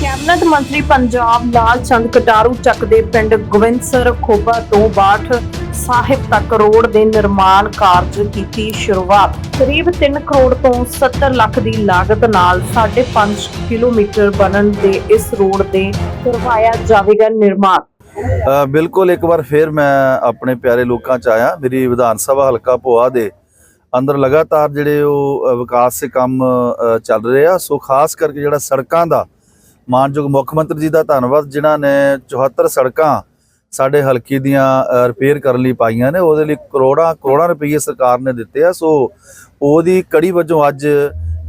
Cabinet ਮੰਤਰੀ ਪੰਜਾਬ ਲਾਲ ਚੰਦ ਕਟਾਰੂ ਚੱਕ ਦੇ ਪਿੰਡ ਗੋਬਿੰਦਸਰ ਖੋਬਾ ਤੋਂ 62 ਸਾਹਿਬ ਤੱਕ ਰੋਡ ਦੇ ਨਿਰਮਾਣ ਕਾਰਜ ਕੀਤੀ ਸ਼ੁਰੂਆਤ। ਕਰੀਬ 3 ਕਰੋੜ ਤੋਂ 70 ਲੱਖ ਦੀ ਲਾਗਤ ਨਾਲ 5.5 ਕਿਲੋਮੀਟਰ ਬਣਨ ਦੇ ਇਸ ਰੋਡ ਦੇ ਕਰਵਾਇਆ ਜਾਵੇਗਾ ਨਿਰਮਾਣ। ਬਿਲਕੁਲ ਇੱਕ ਵਾਰ ਫੇਰ ਮੈਂ ਆਪਣੇ ਪਿਆਰੇ ਲੋਕਾਂ ਚ ਆਇਆ। ਮੇਰੀ ਵਿਧਾਨ ਸਭਾ ਹਲਕਾ ਭੋਆ ਦੇ ਅੰਦਰ ਲਗਾਤਾਰ ਜਿਹੜੇ ਉਹ ਵਿਕਾਸ ਦੇ ਕੰਮ ਚੱਲ ਰਹੇ ਆ। ਸੋ ਖਾਸ ਕਰਕੇ ਜਿਹੜਾ ਸੜਕਾਂ ਦਾ ਮਾਨਯੋਗ ਮੁੱਖ ਮੰਤਰੀ ਜੀ ਦਾ ਧੰਨਵਾਦ, ਜਿਨ੍ਹਾਂ ਨੇ 74 ਸੜਕਾਂ ਸਾਡੇ ਹਲਕੇ ਦੀਆਂ ਰਿਪੇਅਰ ਕਰਨ ਲਈ ਪਾਈਆਂ ਨੇ, ਉਹਦੇ ਲਈ ਕਰੋੜਾਂ ਕਰੋੜਾਂ ਰੁਪਏ ਸਰਕਾਰ ਨੇ ਦਿੱਤੇ ਆ। ਸੋ ਉਹਦੀ ਕੜੀ ਵਜੋਂ ਅੱਜ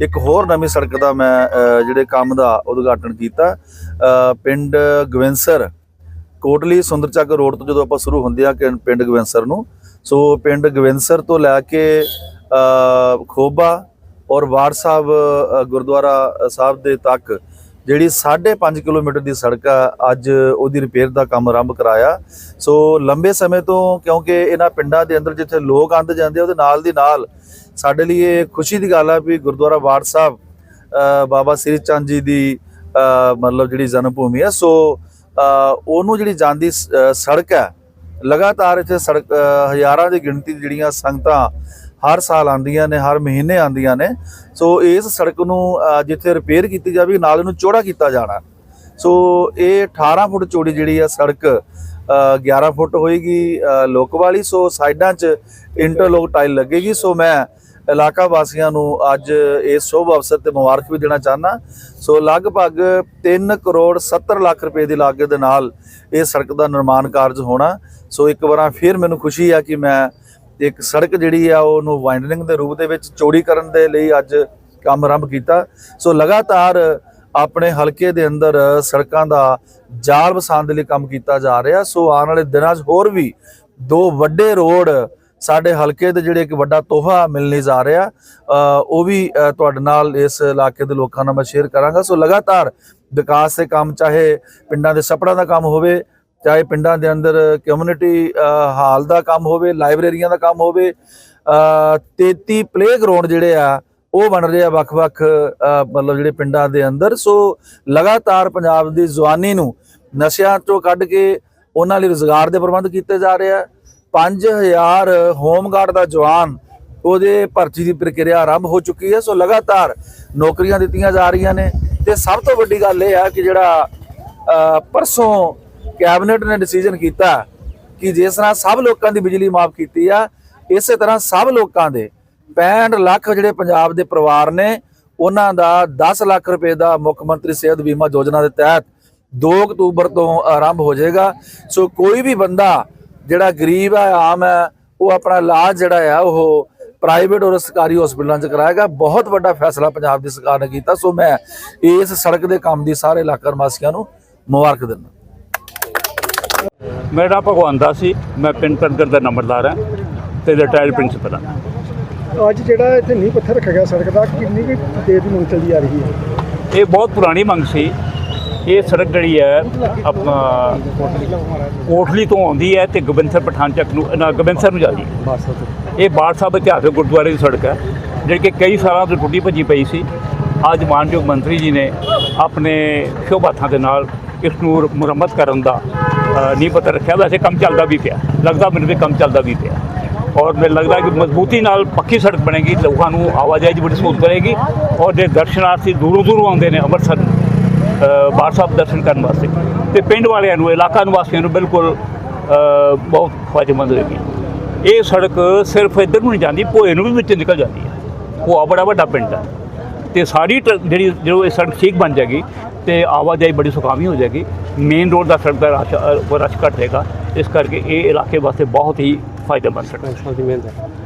ਇੱਕ ਹੋਰ ਨਵੀਂ ਸੜਕ ਦਾ ਮੈਂ ਜਿਹੜੇ ਕੰਮ ਦਾ ਉਦਘਾਟਨ ਕੀਤਾ। ਪਿੰਡ ਗਵਿੰਸਰ, ਕੋਟਲੀ ਸੁੰਦਰਚੱਕ ਰੋਡ ਤੋਂ ਜਦੋਂ ਆਪਾਂ ਸ਼ੁਰੂ ਹੁੰਦੇ ਆ ਕਿ ਪਿੰਡ ਗਵਿੰਸਰ ਨੂੰ, ਸੋ ਪਿੰਡ ਗਵਿੰਸਰ ਤੋਂ ਲੈ ਕੇ ਖੋਬਾ ਔਰ ਵਾੜ ਸਾਹਿਬ ਗੁਰਦੁਆਰਾ ਸਾਹਿਬ ਦੇ ਤੱਕ ਜਿਹੜੀ 5.5 ਕਿਲੋਮੀਟਰ ਦੀ ਸੜਕ ਆ ਅੱਜ ਉਹਦੀ ਰਿਪੇਅਰ ਦਾ ਕੰਮ ਆਰੰਭ ਕਰਾਇਆ। ਸੋ ਲੰਬੇ ਸਮੇਂ ਤੋਂ ਕਿਉਂਕਿ ਇਹਨਾਂ ਪਿੰਡਾਂ ਦੇ ਅੰਦਰ ਜਿੱਥੇ ਲੋਕ ਆਉਂਦੇ ਜਾਂਦੇ ਆ, ਉਹਦੇ ਨਾਲ ਦੀ ਨਾਲ ਸਾਡੇ ਲਈ ਇਹ ਖੁਸ਼ੀ ਦੀ ਗੱਲ ਆ ਵੀ ਗੁਰਦੁਆਰਾ ਵਾੜ ਸਾਹਿਬ ਬਾਬਾ ਸ੍ਰੀ ਚੰਦ ਜੀ ਦੀ ਮਤਲਬ ਜਿਹੜੀ ਜਨਮ ਭੂਮੀ ਹੈ ਸੋ ਉਹਨੂੰ ਜਿਹੜੀ ਜਾਂਦੀ ਸੜਕ ਹੈ ਲਗਾਤਾਰ ਇੱਥੇ ਸੜਕ ਹਜ਼ਾਰਾਂ ਦੀ ਗਿਣਤੀ ਜਿਹੜੀਆਂ ਸੰਗਤਾਂ ਹਰ ਸਾਲ ਆਉਂਦੀਆਂ ਨੇ ਹਰ ਮਹੀਨੇ ਆਉਂਦੀਆਂ ਨੇ। ਸੋ ਇਸ ਸੜਕ ਨੂੰ ਜਿੱਥੇ ਰਿਪੇਅਰ ਕੀਤੀ ਜਾਵੇ ਨਾਲ ਇਹਨੂੰ ਚੌੜਾ ਕੀਤਾ ਜਾਣਾ। ਸੋ ਇਹ 18 ਫੁੱਟ ਚੌੜੀ ਜਿਹੜੀ ਆ ਸੜਕ ਅ, 11 ਫੁੱਟ ਹੋਏਗੀ ਲੋਕ ਵਾਲੀ ਸੋ ਸਾਈਡਾਂ 'ਚ ਇੰਟਰਲੋਕ ਟਾਈਲ ਲੱਗੇਗੀ। ਸੋ ਮੈਂ ਇਲਾਕਾ ਵਾਸੀਆਂ ਨੂੰ ਅੱਜ ਇਸ ਸ਼ੁਭ ਅਵਸਰ ਤੇ ਮੁਬਾਰਕ ਵੀ ਦੇਣਾ ਚਾਹਨਾ ਸੋ ਲਗਭਗ 3 ਕਰੋੜ 70 ਲੱਖ ਰੁਪਏ ਦੀ ਲਾਗਤ ਦੇ ਨਾਲ ਇਹ ਸੜਕ ਦਾ ਨਿਰਮਾਣ ਕਾਰਜ ਹੋਣਾ। ਸੋ ਇੱਕ ਵਾਰਾਂ ਫਿਰ ਮੈਨੂੰ ਖੁਸ਼ੀ ਆ ਕਿ ਮੈਂ ਇੱਕ ਸੜਕ ਜਿਹੜੀ ਆ, ਉਹਨੂੰ ਵਾਈਂਡਨਿੰਗ ਦੇ ਰੂਪ ਦੇ ਵਿੱਚ ਚੋਰੀ ਕਰਨ ਦੇ ਲਈ ਅੱਜ ਕੰਮ ਆਰੰਭ ਕੀਤਾ। ਸੋ ਲਗਾਤਾਰ ਆਪਣੇ ਹਲਕੇ ਦੇ ਅੰਦਰ ਸੜਕਾਂ ਦਾ ਜਾਲ ਵਸਾਉਣ ਦੇ ਲਈ ਕੰਮ ਕੀਤਾ ਜਾ ਰਿਹਾ। ਸੋ ਆਉਣ ਵਾਲੇ ਦਿਨਾਂ 'ਚ ਹੋਰ ਵੀ ਦੋ ਵੱਡੇ ਰੋਡ ਸਾਡੇ ਹਲਕੇ ਦੇ ਜਿਹੜੇ ਇੱਕ ਵੱਡਾ ਤੋਹਫਾ ਮਿਲਣੇ ਜਾ ਰਿਹਾ। ਉਹ ਵੀ ਤੁਹਾਡੇ ਨਾਲ ਇਸ ਇਲਾਕੇ ਦੇ ਲੋਕਾਂ ਨਾਲ ਮੈਂ ਸ਼ੇਅਰ ਕਰਾਂਗਾ। ਸੋ ਲਗਾਤਾਰ ਵਿਕਾਸ ਦੇ ਕੰਮ, ਚਾਹੇ ਪਿੰਡਾਂ ਦੇ ਛੱਪੜਾਂ ਦਾ ਕੰਮ ਹੋਵੇ ਚਾਹੇ ਪਿੰਡਾਂ ਦੇ ਅੰਦਰ ਕਮਿਊਨਿਟੀ ਹਾਲ ਦਾ ਕੰਮ ਹੋਵੇ ਲਾਇਬ੍ਰੇਰੀਆਂ ਦਾ ਕੰਮ ਹੋਵੇ ਅ, 33 ਪਲੇ ਗਰਾਊਂਡ ਜਿਹੜੇ ਆ ਉਹ ਬਣ ਰਹੇ ਆ ਵੱਖ-ਵੱਖ ਮਤਲਬ ਜਿਹੜੇ ਪਿੰਡਾਂ ਦੇ ਅੰਦਰ। ਸੋ ਲਗਾਤਾਰ ਪੰਜਾਬ ਦੀ ਜਵਾਨੀ ਨੂੰ ਨਸ਼ਿਆਂ ਤੋਂ ਕੱਢ ਕੇ ਉਹਨਾਂ ਲਈ ਰੋਜ਼ਗਾਰ ਦੇ ਪ੍ਰਬੰਧ ਕੀਤੇ ਜਾ ਰਹੇ ਆ। 5000 ਹੋਮਗਾਰਡ ਦਾ ਜਵਾਨ ਉਹਦੇ ਭਰਤੀ ਦੀ ਪ੍ਰਕਿਰਿਆ ਆਰੰਭ ਹੋ ਚੁੱਕੀ ਹੈ। ਸੋ ਲਗਾਤਾਰ ਨੌਕਰੀਆਂ ਦਿੱਤੀਆਂ ਜਾ ਰਹੀਆਂ ਨੇ। ਤੇ ਸਭ ਤੋਂ ਵੱਡੀ ਗੱਲ ਇਹ ਆ ਕਿ ਜਿਹੜਾ ਪਰਸੋਂ ਕੈਬਨਿਟ ਨੇ ਡਿਸੀਜਨ ਕੀਤਾ ਕਿ ਜਿਸ ਤਰ੍ਹਾਂ ਸਭ ਲੋਕਾਂ ਦੀ ਬਿਜਲੀ ਮਾਫ ਕੀਤੀ ਆ, ਇਸੇ ਤਰ੍ਹਾਂ ਸਭ ਲੋਕਾਂ ਦੇ 65 ਲੱਖ ਜਿਹੜੇ ਪੰਜਾਬ ਦੇ ਪਰਿਵਾਰ ਨੇ, ਉਹਨਾਂ ਦਾ 10 ਲੱਖ ਰੁਪਏ ਦਾ ਮੁੱਖ ਮੰਤਰੀ ਸਿਹਤ ਬੀਮਾ ਯੋਜਨਾ ਦੇ ਤਹਿਤ 2 ਅਕਤੂਬਰ ਤੋਂ ਆਰੰਭ ਹੋ ਜਾਏਗਾ। ਸੋ ਕੋਈ ਵੀ ਬੰਦਾ ਜਿਹੜਾ ਗਰੀਬ ਹੈ ਆਮ ਹੈ ਉਹ ਆਪਣਾ ਇਲਾਜ ਜਿਹੜਾ ਆ, ਉਹ ਪ੍ਰਾਈਵੇਟ ਔਰ ਸਰਕਾਰੀ ਹਸਪਤਾਲਾਂ 'ਚ ਕਰਾਏਗਾ। ਬਹੁਤ ਵੱਡਾ ਫੈਸਲਾ ਪੰਜਾਬ ਦੀ ਸਰਕਾਰ ਨੇ ਕੀਤਾ। ਸੋ ਮੈਂ ਇਸ ਸੜਕ ਦੇ ਕੰਮ ਦੀ ਸਾਰੇ ਇਲਾਕਾ ਵਾਸੀਆਂ ਨੂੰ ਮੁਬਾਰਕ ਦਿੰਦਾ। ਮੇਰਾ ਨਾਮ ਭਗਵੰਤ ਦਾਸ ਸੀ ਮੈਂ ਪਿੰਡ ਤਨਗਰ ਦਾ ਨੰਬਰਦਾਰ ਹਾਂ ਤੇ ਰਿਟਾਇਰਡ ਪ੍ਰਿੰਸੀਪਲ ਹਾਂ। ਅੱਜ ਜਿਹੜਾ ਇੱਥੇ ਨੀਂਹ ਪੱਥਰ ਰੱਖਿਆ ਗਿਆ ਸੜਕ ਦਾ ਕਿੰਨੀ ਕੁ ਦੇਰ ਦੀ ਮੰਗ ਚੱਲਦੀ ਆ ਰਹੀ ਹੈ? ਇਹ ਬਹੁਤ ਪੁਰਾਣੀ ਮੰਗ ਸੀ। ਇਹ ਸੜਕ ਜਿਹੜੀ ਹੈ ਆਪਣਾ ਕੋਟਲੀ ਤੋਂ ਆਉਂਦੀ ਹੈ ਤੇ ਗੋਬਿੰਦਸਰ ਪਠਾਨ ਚੱਕ ਨੂੰ ਨਾ ਗੋਬਿੰਦਸਰ ਨੂੰ ਜਾਂਦੀ ਹੈ। ਇਹ ਬਾੜ ਸਾਹਿਬ ਇਤਿਹਾਸਕ ਗੁਰਦੁਆਰੇ ਦੀ ਸੜਕ ਹੈ ਜਿਹੜੀ ਕਿ ਕਈ ਸਾਲਾਂ ਤੋਂ ਟੁੱਟੀ ਭੱਜੀ ਪਈ ਸੀ। ਅੱਜ ਮਾਨਯੋਗ ਮੰਤਰੀ ਜੀ ਨੇ ਆਪਣੇ ਸ਼ੁਭ ਹੱਥਾਂ ਦੇ ਨਾਲ ਇਸ ਨੂੰ ਮੁਰੰਮਤ ਕਰਨ ਦਾ ਅ, ਨੀਂਹ ਪੱਥਰ ਰੱਖਿਆ ਵੈਸੇ ਕੰਮ ਚੱਲਦਾ ਵੀ ਪਿਆ। ਲੱਗਦਾ ਮੈਨੂੰ ਵੀ ਕੰਮ ਚੱਲਦਾ ਵੀ ਪਿਆ। ਔਰ ਮੈਨੂੰ ਲੱਗਦਾ ਕਿ ਮਜ਼ਬੂਤੀ ਨਾਲ ਪੱਕੀ ਸੜਕ ਬਣੇਗੀ ਲੋਕਾਂ ਨੂੰ ਆਵਾਜਾਈ ਦੀ ਬੜੀ ਸਹੂਲਤ ਰਹੇਗੀ ਔਰ ਜੇ ਦਰਸ਼ਨਾਰਥੀ ਦੂਰੋਂ ਦੂਰੋਂ ਆਉਂਦੇ ਨੇ ਅੰਮ੍ਰਿਤਸਰ ਅ, ਸਾਹਿਬ ਦਰਸ਼ਨ ਕਰਨ ਵਾਸਤੇ ਤੇ ਪਿੰਡ ਵਾਲਿਆਂ ਨੂੰ ਇਲਾਕਾ ਨਿਵਾਸੀਆਂ ਨੂੰ ਬਿਲਕੁਲ ਬਹੁਤ ਫਾਇਦੇਮੰਦ ਹੋਏਗੀ। ਇਹ ਸੜਕ ਸਿਰਫ ਇੱਧਰ ਨੂੰ ਨਹੀਂ ਜਾਂਦੀ ਭੋਏ ਨੂੰ ਵੀ ਵਿੱਚ ਨਿਕਲ ਜਾਂਦੀ ਹੈ। ਭੋਆ ਬੜਾ ਵੱਡਾ ਪਿੰਡ ਹੈ। ਤੇ ਸਾਰੀ ਟ- ਜਿਹੜੀ ਜਦੋਂ ਇਹ ਸੜਕ ਠੀਕ ਬਣ ਜਾਏਗੀ ਤੇ ਆਵਾਜਾਈ ਬੜੀ ਸੁਖਾਵੀ ਹੋ ਜਾਏਗੀ। ਮੇਨ ਰੋਡ ਦਾ ਸੜਕ ਦਾ ਰਸ਼ ਅ, ਰਸ਼ ਘਟੇਗਾ ਇਸ ਕਰਕੇ ਇਹ ਇਲਾਕੇ ਵਾਸਤੇ ਬਹੁਤ ਹੀ ਫਾਇਦੇਮੰਦ ਸੜਕ